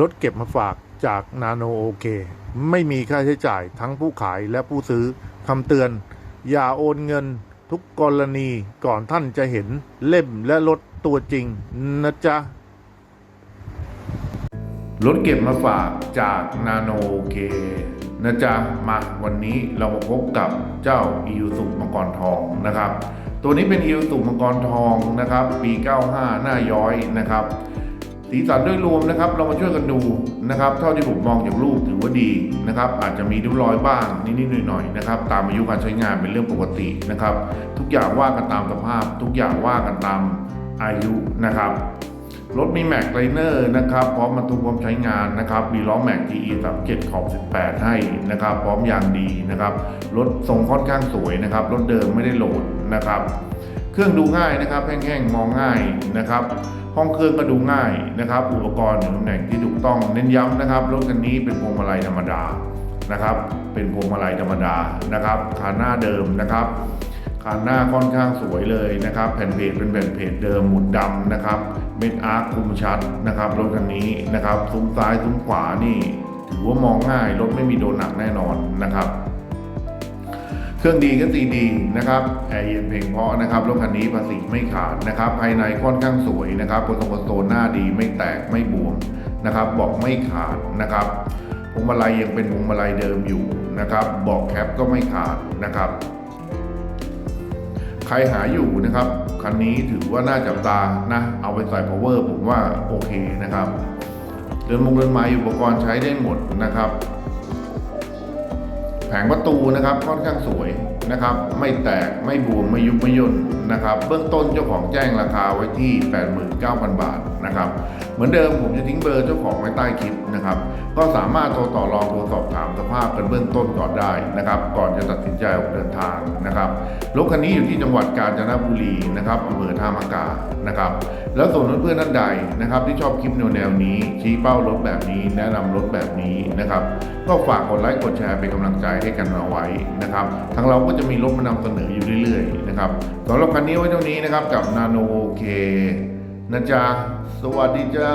รถเก็บมาฝากจากนาโนโอเค ไม่มีค่าใช้จ่ายทั้งผู้ขายและผู้ซื้อคำเตือน อย่าโอนเงินทุกกรณีก่อนท่านจะเห็นเล่มและรถตัวจริงนะจ๊ะ รถเก็บมาฝากจากนาโนโอเคนะจ๊ะ มาวันนี้เรามาพบกับเจ้าอียูสุมังกรทองนะครับ ตัวนี้เป็นอียูสุมังกรทองนะครับ ปี 95 หน้าย้อยนะครับ สีสันโดยรวมนะครับเรามาช่วยกันดูนะครับ เท่าที่ผมมองจากรูปถือว่าดีนะครับ อาจจะมีริ้วรอยบ้างนิดๆหน่อยๆนะครับ ตามอายุการใช้งานเป็นเรื่องปกตินะครับ ทุกอย่างว่ากันตามสภาพ ทุกอย่างว่ากันตามอายุนะครับรถมีแม็กไลเนอร์นะครับพร้อมบรรทุกพร้อมใช้งานนะครับ มีล้อแม็ก GE 37ขอบ 18 ให้นะครับ พร้อมอย่างดีนะครับรถทรงค่อนข้างสวยนะครับรถเดิมไม่ได้โหลดนะครับ ครื่องดูง่ายนะครับแห้งๆมองง่ายนะครับ ห้องเครื่องก็ดูง่ายนะครับ อุปกรณ์อยู่ตำแหน่งที่ถูกต้องเน้นย้ำนะครับรถคันนี้เป็นพวงมาลัยธรรมดานะครับ เป็นพวงมาลัยธรรมดานะครับคานหน้าเดิมนะครับคานหน้าค่อนข้างสวยเลยนะครับ แผ่นเพจเป็นแผ่นเพจเดิมหมุดดำนะครับเม็ดอาร์คคุมชัดนะครับรถคันนี้นะครับซุ้มซ้ายซุ้มขวานี่ ถือว่ามองง่ายรถไม่มีโดนหนักแน่นอนนะครับ เครื่องดีก็ตีดีนะครับแอร์เย็นเพลงเพราะนะครับรถคันนี้ภาษีไม่ขาดนะครับภายในค่อนข้างสวยนะครับโปรโตโคโซหน้าดีไม่แตกไม่บวมนะครับเบอกไม่ขาดนะครับพวงมาลัยยังเป็นพวงมาลัยเดิมอยู่นะครับเบอกแคปก็ไม่ขาดนะครับใครหาอยู่นะครับ คันนี้ถือว่าน่าจับตานะ เอาไปใส่ power ผมว่าโอเคนะครับ เดินมงเดินไม้อุปกรณ์ใช้ได้หมดนะครับ แผงประตูนะครับค่อนข้างสวย นะครับ ไม่แตกไม่บวมไม่ยุบไม่ย่นนะครับ เบื้องต้นเจ้าของแจ้งราคาไว้ที่ 89,000 บาทนะครับ เหมือนเดิมผมจะทิ้งเบอร์เจ้าของไว้ใต้คลิปนะครับ ก็สามารถโทรต่อรองโทรสอบถามสภาพกันเบื้องต้นก่อนได้นะครับ ก่อนจะตัดสินใจออกเดินทางนะครับรถคันนี้อยู่ที่จังหวัดกาญจนบุรีนะครับอำเภอท่ามากานะครับ แล้วส่วนเพื่อนๆท่านใดนะครับ ที่ชอบคลิปแนวๆนี้ ชี้เป้ารถแบบนี้ แนะนำรถแบบนี้นะครับ ก็ฝากกดไลค์กดแชร์เป็นกำลังใจให้กันเอาไว้นะครับทางเราก็จะมีรถมานำเสนออยู่เรื่อยๆนะครับสำหรับคันนี้ไว้เท่านี้นะครับกับนาโนเคนะจ๊ะสวัสดีจ้า